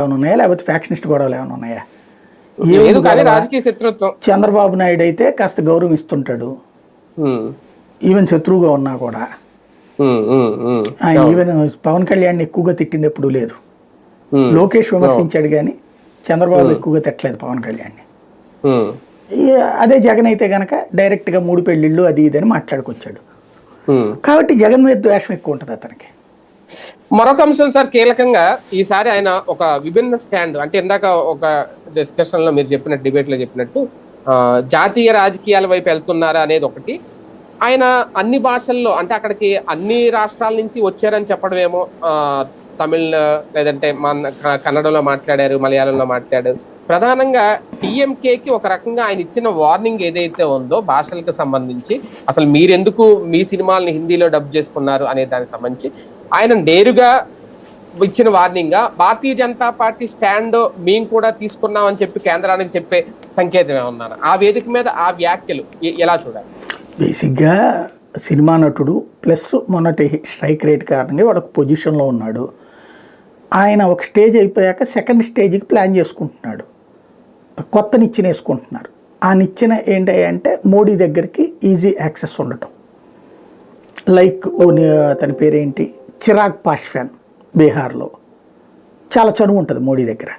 ఏమైనా ఉన్నాయా? లేకపోతే ఫ్యాక్షనిస్ట్ గొడవలు ఏమైనా ఉన్నాయా? లేదు కానీ? రాజకీయ శత్రుత్వం. చంద్రబాబు నాయుడు అయితే కాస్త గౌరవం ఇస్తుంటాడు ఈవెన్ శత్రువుగా ఉన్నా కూడా. ఆయన ఈవెన్ పవన్ కళ్యాణ్ ఎక్కువగా తిట్టింది ఎప్పుడూ లేదు. లోకేష్ విమర్శించాడు కానీ చంద్రబాబు ఎక్కువగా తిట్టలేదు పవన్ కళ్యాణ్ అదే జగన్ అయితే గనక డైరెక్ట్గా మూడు పెళ్ళిళ్ళు అది ఇది అని మాట్లాడుకొచ్చాడు. కాబట్టి జగన్ మీద ద్వేషం ఎక్కువ ఉంటుంది అతనికి. మరొక అంశం సార్ కీలకంగా ఈసారి ఆయన ఒక విభిన్న స్టాండ్ అంటే ఇందాక ఒక డిస్కషన్లో మీరు చెప్పినట్టు డిబేట్లో చెప్పినట్టు జాతీయ రాజకీయాల వైపు వెళ్తున్నారా అనేది ఒకటి. ఆయన అన్ని భాషల్లో అంటే అక్కడికి అన్ని రాష్ట్రాల నుంచి వచ్చారని చెప్పడమేమో ఆ, తమిళ్ లేదంటే మన కన్నడలో మాట్లాడారు మలయాళంలో మాట్లాడారు. ప్రధానంగా టీఎంకేకి ఒక రకంగా ఆయన ఇచ్చిన వార్నింగ్ ఏదైతే ఉందో భాషలకు సంబంధించి అసలు మీరెందుకు మీ సినిమాల్ని హిందీలో డబ్ చేసుకున్నారు అనే దానికి సంబంధించి ఆయన నేరుగా ఇచ్చిన వార్నింగ్గా భారతీయ జనతా పార్టీ స్టాండ్ మేము కూడా తీసుకున్నాం అని చెప్పి కేంద్రానికి చెప్పే సంకేతం ఏమన్నాను ఆ వేదిక మీద ఆ వ్యాఖ్యలు ఎలా చూడాలి? బేసిక్గా సినిమా నటుడు ప్లస్ మొన్నటి స్ట్రైక్ రేట్ కారణంగా వాడు ఒక పొజిషన్లో ఉన్నాడు. ఆయన ఒక స్టేజ్ అయిపోయాక సెకండ్ స్టేజ్కి ప్లాన్ చేసుకుంటున్నాడు. కొత్త నిచ్చెన వేసుకుంటున్నారు. ఆ నిచ్చెన ఏంటంటే మోడీ దగ్గరికి ఈజీ యాక్సెస్ ఉండటం. లైక్ ఓ అతని పేరేంటి? చిరాగ్ పాస్వాన్ బీహార్లో. చాలా చనువు ఉంటుంది మోడీ దగ్గర.